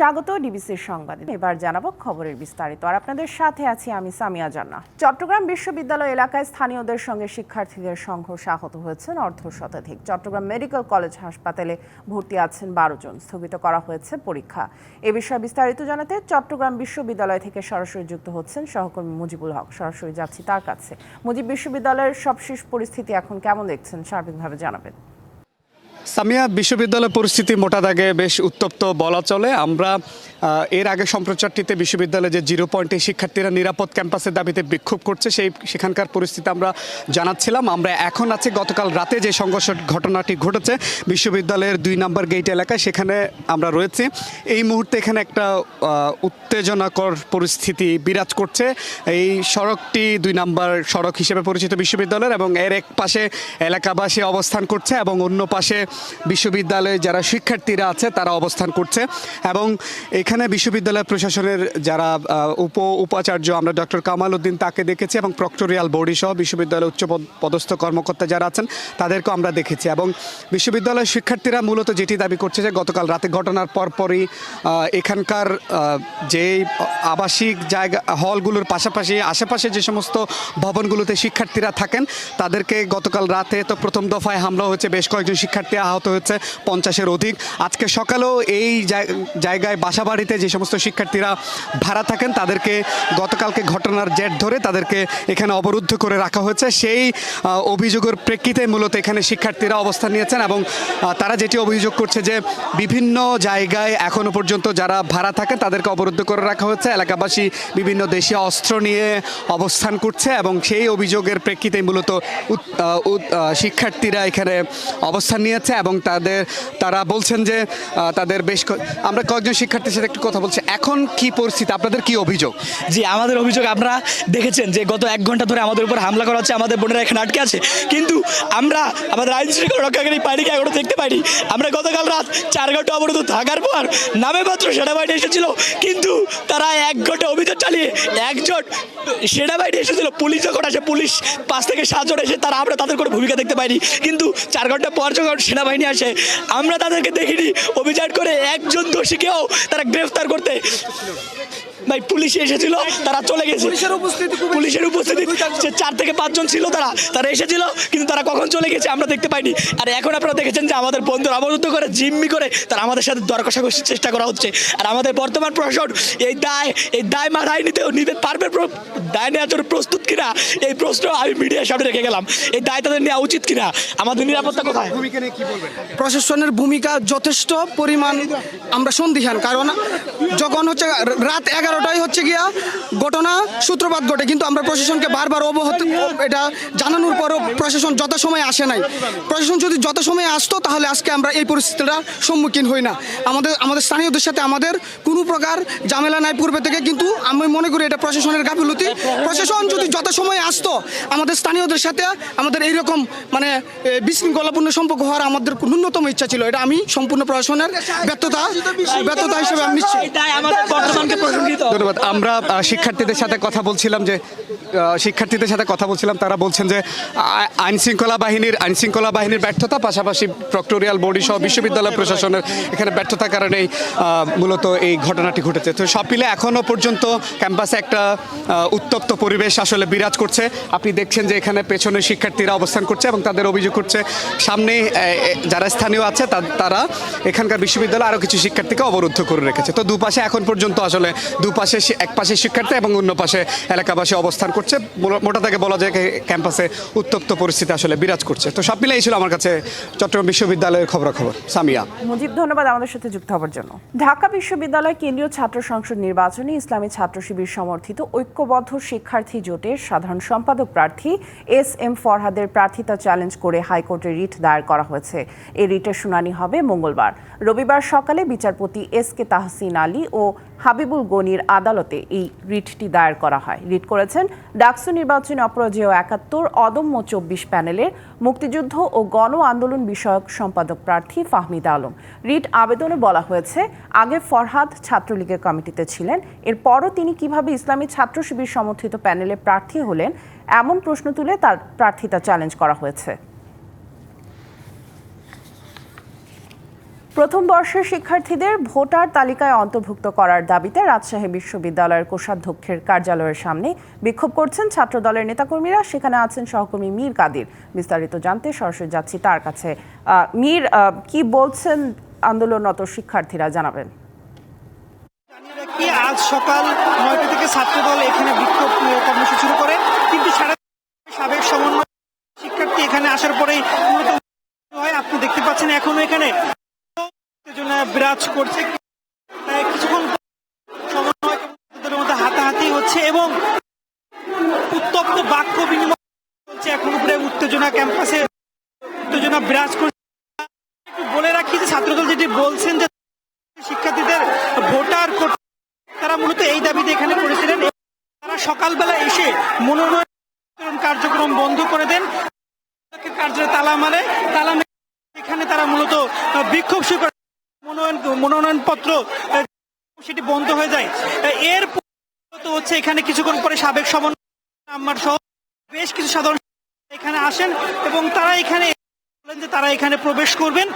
স্বাগত ডিবিসির সংবাদে। এবার জানাব খবরের বিস্তারিত। আর আপনাদের সাথে আছি আমি সামিয়া জান্না চট্টগ্রাম বিশ্ববিদ্যালয় এলাকায় স্থানীয়দের সঙ্গে শিক্ষার্থীদের সংঘর্ষ আহত হয়েছেন অর্ধ শতাধিক। চট্টগ্রাম মেডিকেল কলেজ হাসপাতালে ভর্তি আছেন বারো জন। স্থগিত করা হয়েছে পরীক্ষা। এ বিষয়ে বিস্তারিত জানাতে চট্টগ্রাম বিশ্ববিদ্যালয় থেকে সরাসরি যুক্ত হচ্ছেন সহকর্মী মুজিবুল হক। সরাসরি যাচ্ছি তার কাছে। মুজিব বিশ্ববিদ্যালয়ের সবশেষ পরিস্থিতি এখন কেমন দেখছেন? সার্বিকভাবে জানাবেন। সামিয়া, বিশ্ববিদ্যালয় পরিস্থিতি মোটা দাগে বেশ উত্তপ্ত বলা চলে। আমরা এর আগে সম্প্রচারটিতে বিশ্ববিদ্যালয়ে যে জিরো পয়েন্টে শিক্ষার্থীরা নিরাপদ ক্যাম্পাসের দাবিতে বিক্ষোভ করছে, সেই সেখানকার পরিস্থিতি আমরা জানাচ্ছিলাম। আমরা এখন আছি গতকাল রাতে যে সংঘর্ষ ঘটনাটি ঘটেছে বিশ্ববিদ্যালয়ের দুই নম্বর গেট এলাকায়, সেখানে আমরা রয়েছি। এই মুহূর্তে এখানে একটা উত্তেজনাকর পরিস্থিতি বিরাজ করছে। এই সড়কটি দুই নম্বর সড়ক হিসেবে পরিচিত বিশ্ববিদ্যালয়ের এবং এর এক পাশে এলাকাবাসী অবস্থান করছে এবং অন্য পাশে বিশ্ববিদ্যালয়ে যারা শিক্ষার্থীরা আছে, তারা অবস্থান করছে এবং এখানে বিশ্ববিদ্যালয় প্রশাসনের যারা উপ উপাচার্য আমরা ডক্টর কামাল উদ্দিন তাকে দেখেছি এবং প্রক্টোরিয়াল বডি সহ বিশ্ববিদ্যালয়ের উচ্চ পদস্থ কর্মকর্তা যারা আছেন, তাদেরকেও আমরা দেখেছি এবং বিশ্ববিদ্যালয়ের শিক্ষার্থীরা মূলত যেটি দাবি করছে যে গতকাল রাতে ঘটনার পরপরই এখানকার যে আবাসিক জায়গা, হলগুলোর পাশাপাশি আশেপাশে যে সমস্ত ভবনগুলোতে শিক্ষার্থীরা থাকেন, তাদেরকে গতকাল রাতে তো প্রথম দফায় হামলা হয়েছে, বেশ কয়েকজন শিক্ষার্থী আহত হয়েছে, পঞ্চাশের অধিক। আজকে সকালেও এই জায়- জায়গায় বাসাবাড়িতে যে সমস্ত শিক্ষার্থীরা ভাড়া থাকেন, তাদেরকে গতকালকে ঘটনার জের ধরে তাদেরকে এখানে অবরুদ্ধ করে রাখা হয়েছে। সেই অভিযোগের প্রেক্ষিতে মূলত এখানে শিক্ষার্থীরা অবস্থান নিয়েছেন এবং তারা যেটি অভিযোগ করছে যে বিভিন্ন জায়গায় এখনও পর্যন্ত যারা ভাড়া থাকেন, তাদেরকে অবরুদ্ধ করে রাখা হচ্ছে এলাকাবাসী বিভিন্ন দেশীয় অস্ত্র নিয়ে অবস্থান করছে এবং সেই অভিযোগের প্রেক্ষিতে মূলত শিক্ষার্থীরা এখানে অবস্থান নিয়েছে। এবং তাদের, তারা বলছেন যে তাদের বেশ আমরা কয়েকজন শিক্ষার্থীর সাথে একটু কথা বলছি। এখন কি পরিস্থিতি? আপনাদের কি অভিযোগ? জি, আমাদের অভিযোগ আপনারা দেখেছেন যে গত এক ঘণ্টা ধরে আমাদের উপর হামলা করা হচ্ছে, আমাদের বোনেরা এখানে আটকে আছে। কিন্তু আমরা আমাদের আইন শৃঙ্খলা রক্ষাকারী বাহিনীকে এখনও দেখতে পাইনি। আমরা গতকাল রাত চার ঘণ্টা অবরোধ থাকার পর নামে মাত্র সেনাবাহিনী এসেছিল। কিন্তু তারা এক ঘণ্টা অভিযান চালিয়ে একজন সেনাবাহিনী এসেছিল। পুলিশ যখন আসে, পুলিশ পাঁচ থেকে সাতজন এসে তারা, আমরা তাদের কোনো ভূমিকা দেখতে পাইনি। কিন্তু চার ঘণ্টা পর যখন সেনাবাহিনী আসে। আমরা তাদেরকে দেখিনি। অভিযান করে একজন দোষীকেও তারা গ্রেফতার করতে। ভাই পুলিশ এসেছিল তারা চলে গেছে। পুলিশের উপস্থিতি যে চার থেকে পাঁচজন ছিল তারা তারা এসেছিল কিন্তু তারা কখন চলে গেছে আমরা দেখতে পাইনি। আর এখন আপনারা দেখেছেন যে আমাদের বন্ধুরা অবরুদ্ধ করে জিম্মি করে তারা আমাদের সাথে দর কষাকষির চেষ্টা করা হচ্ছে। আর আমাদের বর্তমান প্রশাসন এই দায় এই দায় মাথায় নিতেও নিতে পারবে দায় নেওয়ার জন্য প্রস্তুত কিনা? এই প্রশ্ন আমি মিডিয়ার সামনে রেখে গেলাম। এই দায় তাদের নেওয়া উচিত কিনা? আমাদের নিরাপত্তা কোথায়? প্রশাসনের ভূমিকা যথেষ্ট পরিমাণ আমরা সন্দিহান কারণ যখন হচ্ছে রাত এগারোটায় হচ্ছে গিয়া ঘটনা, সূত্রপাত ঘটে। কিন্তু আমরা প্রশাসনকে বারবার অবহত, এটা জানানোর পরও প্রশাসন যথাসময়ে আসে নাই, প্রশাসন যদি যথাসময়ে আসতো, তাহলে আজকে আমরা এই পরিস্থিতিটা সম্মুখীন হই না। আমাদের আমাদের স্থানীয়দের সাথে আমাদের কোনো প্রকার ঝামেলা নাই পূর্বে থেকে, কিন্তু আমি মনে করি এটা প্রশাসনের গাফিলতি। প্রশাসন যদি যথাসময়ে আসতো, আমাদের স্থানীয়দের সাথে আমাদের এইরকম মানে বিশৃঙ্খলাপূর্ণ সম্পর্ক হওয়ার আমাদের ন্যূনতম ইচ্ছা ছিল। এটা আমি সম্পূর্ণ প্রশাসনের ব্যর্থতা ব্যর্থতা হিসেবে আমি নিশ্চিত। ধন্যবাদ। আমরা শিক্ষার্থীদের সাথে কথা বলছিলাম যে শিক্ষার্থীদের সাথে কথা বলছিলাম। তারা বলছেন যে আইনশৃঙ্খলা বাহিনীর আইনশৃঙ্খলা বাহিনীর ব্যর্থতা, পাশাপাশি প্রক্টোরিয়াল বডি সহ বিশ্ববিদ্যালয় প্রশাসনের এখানে ব্যর্থতার কারণেই মূলত এই ঘটনাটি ঘটেছে। তো সব মিলে এখনও পর্যন্ত ক্যাম্পাসে একটা উত্তপ্ত পরিবেশ আসলে বিরাজ করছে। আপনি দেখছেন যে এখানে পেছনে শিক্ষার্থীরা অবস্থান করছে এবং তাদের অভিযোগ করছে, সামনে যারা স্থানীয় আছে তারা এখানকার বিশ্ববিদ্যালয় আরও কিছু শিক্ষার্থীকে অবরুদ্ধ করে রেখেছে। তো দুপাশে এখন পর্যন্ত আসলে দুপাশে এক পাশে শিক্ষার্থী এবং অন্য পাশে এলাকাবাসী অবস্থান করছে মোটা থেকে বলা যায় ক্যাম্পাসে উত্তপ্ত পরিস্থিতি আসলে বিরাজ করছে। তো সব মিলে এই ছিল আমার কাছে চট্টগ্রাম বিশ্ববিদ্যালয়ের খবরাখবর। সামিয়া। মুজিব, ধন্যবাদ আমাদের সাথে যুক্ত হওয়ার জন্য। ঢাকা বিশ্ববিদ্যালয় কেন্দ্রীয় ছাত্র সংসদ নির্বাচনে ইসলামী ছাত্র শিবির সমর্থিত ঐক্যবদ্ধ শিক্ষার্থী জোটের সাধারণ সম্পাদক প্রার্থী এস এম ফরহাদের প্রার্থিতা চ্যালেঞ্জ করে হাইকোর্টে রিট দায়ের করা হয়েছে। এই রিটের শুনানি হবে মঙ্গলবার। রবিবার সকালে বিচারপতি এস কে তাহসিন আলী ও হাবিবুল গনির আদালতে এই রিটটি দায়ের করা হয়। রিট করেছেন ডাকসু নির্বাচনে অপরাজেয় একাত্তর, অদম্য চব্বিশ প্যানেলের মুক্তিযুদ্ধ ও গণ আন্দোলন বিষয়ক সম্পাদক প্রার্থী ফাহমিদ আলম। রিট আবেদনে বলা হয়েছে, আগে ফরহাদ ছাত্রলীগের কমিটিতে ছিলেন, এরপরও তিনি কীভাবে ইসলামী ছাত্র শিবির সমর্থিত প্যানেলে প্রার্থী হলেন, এমন প্রশ্ন তুলে তার প্রার্থিতা চ্যালেঞ্জ করা হয়েছে। প্রথম বর্ষের শিক্ষার্থীদের ভোটার তালিকায় অন্তর্ভুক্ত করার দাবিতে রাজশাহী বিশ্ববিদ্যালয়ের কোষাধ্যক্ষের কার্যালয়ের সামনে বিক্ষোভ করছেন ছাত্রদলের নেতাকর্মীরা। সেখানে আছেন সহকর্মী মীর কাদির। বিস্তারিত জানতে সরাসরি যাচ্ছি তার কাছে। মীর কি বলছেন আন্দোলনরত শিক্ষার্থীরা? জানাবেন। আজ সকাল নয়টা থেকে ছাত্রদল এখানে বিক্ষোভ কর্মসূচি শুরু করে, কিন্তু সারা সাবেক সমন্বয় শিক্ষার্থী এখানে আসার পরেই হয়। আপনি দেখতে পাচ্ছেন এখনও এখানে বিরাজ করছে। কিছুক্ষণ হাতাহাতি হচ্ছে এবং উত্তপ্ত বাক্য বিনিময় চলছে। এখন উপরে উত্তেজনা ক্যাম্পাসে উত্তেজনা বিরাজ করছে। বলে রাখি যে ছাত্রদল যেটি বলছেন যে শিক্ষার্থীদের ভোটার তারা মূলত এই দাবিতে এখানে করেছিলেন তারা সকালবেলা এসে মনোনয়ন কার্যক্রম বন্ধ করে দেন। কার্যালয়ে তালা মারে। তালা এখানে তারা মূলত বিক্ষোভ মনোনয়ন, মনোনয়নপত্র সেটি বন্ধ হয়ে যায়। এর হচ্ছে এখানে কিছুক্ষণ পরে সাবেক সমন্বয় আমার সহ বেশ কিছু সাধারণ এখানে আসেন এবং তারা এখানে বলেন যে তারা এখানে প্রবেশ করবেন।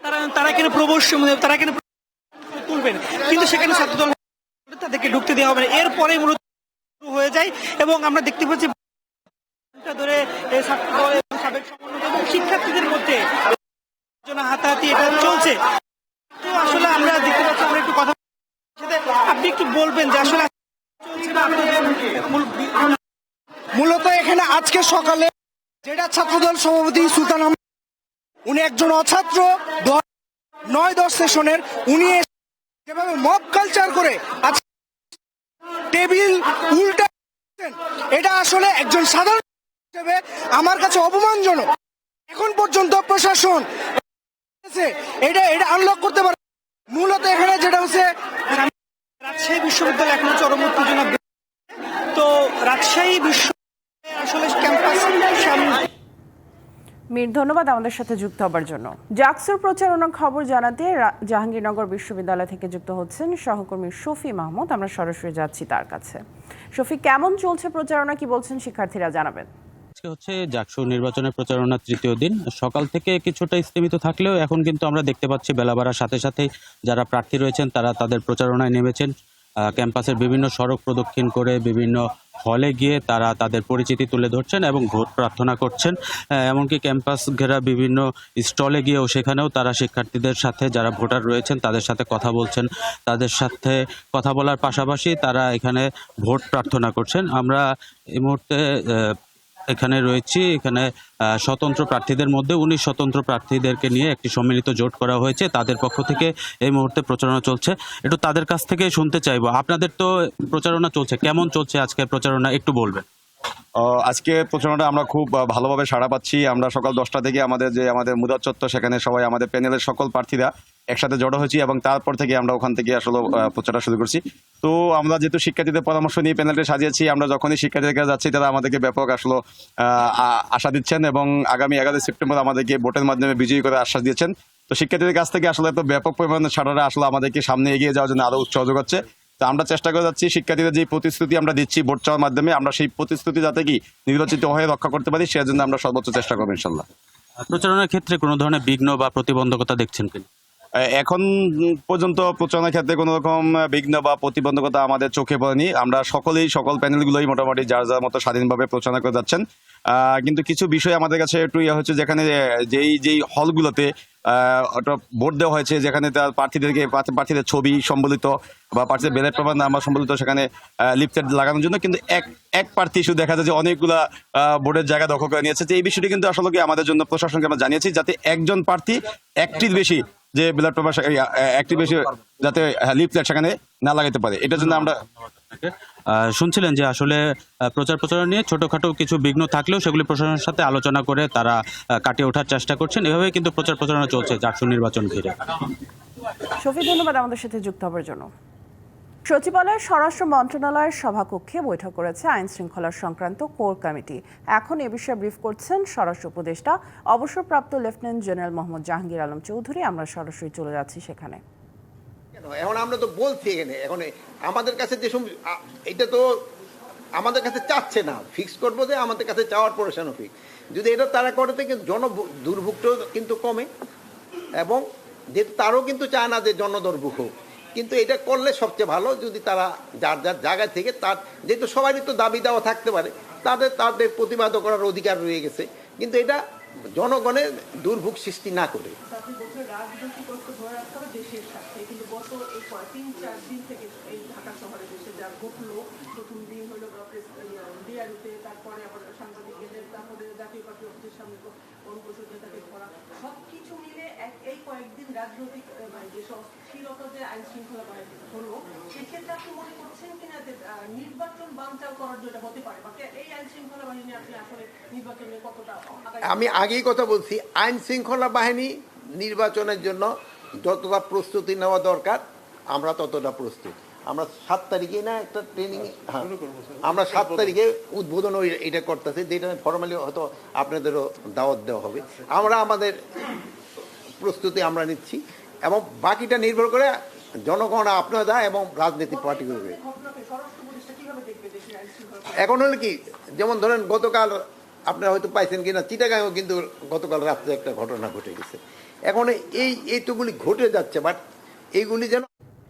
তারা তারা এখানে প্রবেশ, তারা এখানে তুলবেন কিন্তু সেখানে ছাত্রদল তাদেরকে ঢুকতে দেওয়া হবে না। এরপরে মূলত শুরু হয়ে যায় এবং আমরা দেখতে পাচ্ছি ধরে ছাত্রদল এবং সাবেক সমন্বয় এবং শিক্ষার্থীদের মধ্যে হাতাহাতি এটা চলছে। আমরা দেখতে পাচ্ছি, আমরা একটু কথা আপনি একটু বলবেন যে আসলে মূলত এখানে আজকে সকালে যেটা ছাত্রদল সভাপতি সুলতান উনি একজন অছাত্র নয় দশ সেশনের, উনি যেভাবে মব কালচার করে টেবিল উল্টা এটা আসলে একজন সাধারণ হিসেবে আমার কাছে অপমানজনক। এখন পর্যন্ত প্রশাসন এটা এটা আনলক করতে পারে মূলত এখানে যেটা হচ্ছে, রাজশাহী বিশ্ববিদ্যালয় এখনও চরম উত্তেজনা তো রাজশাহী বিশ্ব আসলে ক্যাম্পাস মীর, ধন্যবাদ আমাদের সাথে যুক্ত হবার জন্য। জাকসুর প্রচারণার খবর জানাতে জাহাঙ্গীরনগর বিশ্ববিদ্যালয় থেকে যুক্ত হচ্ছেন সহকর্মী শফি মাহমুদ। আমরা সরাসরি যাচ্ছি তার কাছে। শফি, কেমন চলছে প্রচারণা? কি বলছেন? শিক্ষার্থীরা জানাবেন। আজকে হচ্ছে জাকসু নির্বাচনের প্রচারণার তৃতীয় দিন। সকাল থেকে কিছুটা স্থিমিত থাকলেও এখন কিন্তু আমরা দেখতে পাচ্ছি বেলা বাড়ার সাথে সাথে যারা প্রার্থী রয়েছেন তারা তাদের প্রচারণায় নেমেছেন। ক্যাম্পাসের বিভিন্ন সড়ক প্রদক্ষিণ করে বিভিন্ন হলে গিয়ে তারা তাদের পরিচিতি তুলে ধরছেন এবং ভোট প্রার্থনা করছেন। এমনকি ক্যাম্পাস ঘেরা বিভিন্ন স্টলে গিয়েও সেখানেও তারা শিক্ষার্থীদের সাথে যারা ভোটার রয়েছেন তাদের সাথে কথা বলছেন। তাদের সাথে কথা বলার পাশাপাশি তারা এখানে ভোট প্রার্থনা করছেন। আমরা এই মুহূর্তে এখানে রয়েছি। এখানে স্বতন্ত্র প্রার্থীদের মধ্যে উনিশ স্বতন্ত্র প্রার্থীদেরকে নিয়ে একটি সম্মিলিত জোট করা হয়েছে। তাদের পক্ষ থেকে এই মুহূর্তে প্রচারণা চলছে। একটু তাদের কাছ থেকে শুনতে চাইব। আপনাদের তো প্রচারণা চলছে। কেমন চলছে আজকে প্রচারণা? একটু বলবেন। আজকে প্রচারণাটা আমরা খুব ভালোভাবে সাড়া পাচ্ছি। আমরা সকাল দশটা থেকে আমাদের যে আমাদের মুদার চত্বর সেখানে সবাই আমাদের প্যানেলের সকল প্রার্থীরা একসাথে জড়ো হয়েছি এবং তারপর থেকে আমরা ওখান থেকে আসলে প্রচারটা শুরু করছি। তো আমরা যেহেতু শিক্ষার্থীদের পরামর্শ নিয়ে প্যানেলটা সাজিয়েছি, আমরা যখনই শিক্ষার্থীদের কাছে যাচ্ছি, তারা আমাদেরকে ব্যাপক আসলে আশা দিচ্ছেন এবং আগামী এগারোই সেপ্টেম্বর আমাদেরকে ভোটের মাধ্যমে বিজয়ী করে আশ্বাস দিয়েছেন। তো শিক্ষার্থীদের কাছ থেকে আসলে এত ব্যাপক পরিমাণে ছাড়ারা আসলে আমাদেরকে সামনে এগিয়ে যাওয়ার জন্য আরও উৎসাহ যোগাচ্ছে। তো আমরা চেষ্টা করে যাচ্ছি শিক্ষার্থীদের যে প্রতিশ্রুতি আমরা দিচ্ছি ভোট চাওয়ার মাধ্যমে, আমরা সেই প্রতিশ্রুতি যাতে কি নির্বাচিত হয়ে রক্ষা করতে পারি, সেজন্য আমরা সর্বোচ্চ চেষ্টা করব ইনশাল্লাহ। প্রচারণার ক্ষেত্রে কোনো ধরনের বিঘ্ন বা প্রতিবন্ধকতা দেখছেন কিনা? এখন পর্যন্ত প্রচারণার ক্ষেত্রে কোনো রকম বিঘ্ন বা প্রতিবন্ধকতা আমাদের চোখে পড়েনি। আমরা সকলেই, সকল প্যানেলগুলোই মোটামুটি যার যার মতো স্বাধীনভাবে প্রচারণা করে যাচ্ছেন। কিন্তু কিছু বিষয় আমাদের কাছে একটু ইয়ে হচ্ছে যেখানে যেই যেই হলগুলোতে ওটা ভোট দেওয়া হয়েছে যেখানে তার প্রার্থীদেরকে প্রার্থীদের ছবি সম্বলিত বা প্রার্থীদের ব্যালট পেপার নাম্বার সম্বলিত সেখানে লিফটেড লাগানোর জন্য কিন্তু এক এক প্রার্থী শুধু দেখা যায় যে অনেকগুলা ভোটের জায়গা দখল করে নিয়েছে। যে এই বিষয়টি কিন্তু আসলে আমাদের জন্য প্রশাসনকে আমরা জানিয়েছি যাতে একজন প্রার্থী একটির বেশি যে ব্লাড পেপার একটি বেশি যাতে লিফলেট সেখানে না লাগাতে পারে। এটার জন্য আমরা আহ, শুনছিলেন যে আসলে আহ, প্রচার প্রচারণা নিয়ে ছোটোখাটো কিছু বিঘ্ন থাকলেও সেগুলি প্রশাসনের সাথে আলোচনা করে তারা কাটিয়ে ওঠার চেষ্টা করছেন। এভাবে কিন্তু প্রচার প্রচারণা চলছে জাকসু নির্বাচন ঘিরে। শফি ধন্যবাদ আমাদের সাথে যুক্ত হবার জন্য। সচিবালয়ের স্বরাষ্ট্র মন্ত্রণালয়ের সভাকক্ষে বৈঠক করেছে আইন শৃঙ্খলা সংক্রান্ত কোর কমিটি। এখন এ বিষয়ে ব্রিফ করছেন স্বরাষ্ট্র উপদেষ্টা, অবসরপ্রাপ্ত লেফটেন্যান্ট জেনারেল মোহাম্মদ জাহাঙ্গীর আলম চৌধুরী। আমরা সরাসরি চলে যাচ্ছি সেখানে। এখন আমরা তো বলছি এখানে, এখন আমাদের কাছে যে এটা তো আমাদের কাছে চাচ্ছে না। ফিক্স করব যে আমাদের কাছে চাওয়ার পরেশানো ফিক্স যদি এটা তারা করে কিন্তু জন দুর্ভোগটাও কিন্তু কমে। এবং যেহেতু তারও কিন্তু চায় না যে জনদর্ভুক হোক। কিন্তু এটা করলে সবচেয়ে ভালো যদি তারা যার যার জায়গা থেকে তার যেহেতু সবারই তো দাবি দেওয়া থাকতে পারে তাদের তাদের প্রতিবাদ করার অধিকার রয়ে গেছে। কিন্তু এটা জনগণের দুর্ভোগ সৃষ্টি না করে। এই কয়েকদিন রাজনৈতিক আহ, যে স্থিরতা যে আইন শৃঙ্খলা হলো সেক্ষেত্রে আপনি মনে করছেন কিনা যে নির্বাচন বানচাল করার জন্য হতে পারে বা এই আইন শৃঙ্খলা বাহিনী আপনি আসলে নির্বাচনে কতটা আমি আগেই কথা বলছি আইন শৃঙ্খলা বাহিনী নির্বাচনের জন্য যতটা প্রস্তুতি নেওয়া দরকার আমরা ততটা প্রস্তুত। আমরা সাত তারিখে না একটা ট্রেনিং আমরা সাত তারিখে উদ্বোধন এটা করতেছি যেটা ফর্মালি হয়তো আপনাদেরও দাওয়াত দেওয়া হবে। আমরা আমাদের প্রস্তুতি আমরা নিচ্ছি। এবং বাকিটা নির্ভর করে জনগণ আপনারা এবং রাজনৈতিক পার্টি ঘটনাকে স্বরাষ্ট্র পুলিশটা কীভাবে দেখবে দেশের আইন শৃঙ্খলা এখন হলে কি, যেমন ধরেন গতকাল আপনারা হয়তো পাইছেন কিনা চিটাগাঁও কিন্তু গতকাল রাত্রে একটা ঘটনা ঘটে গেছে। এখন এই এইটুকুলি ঘটে যাচ্ছে বাট এইগুলি যেন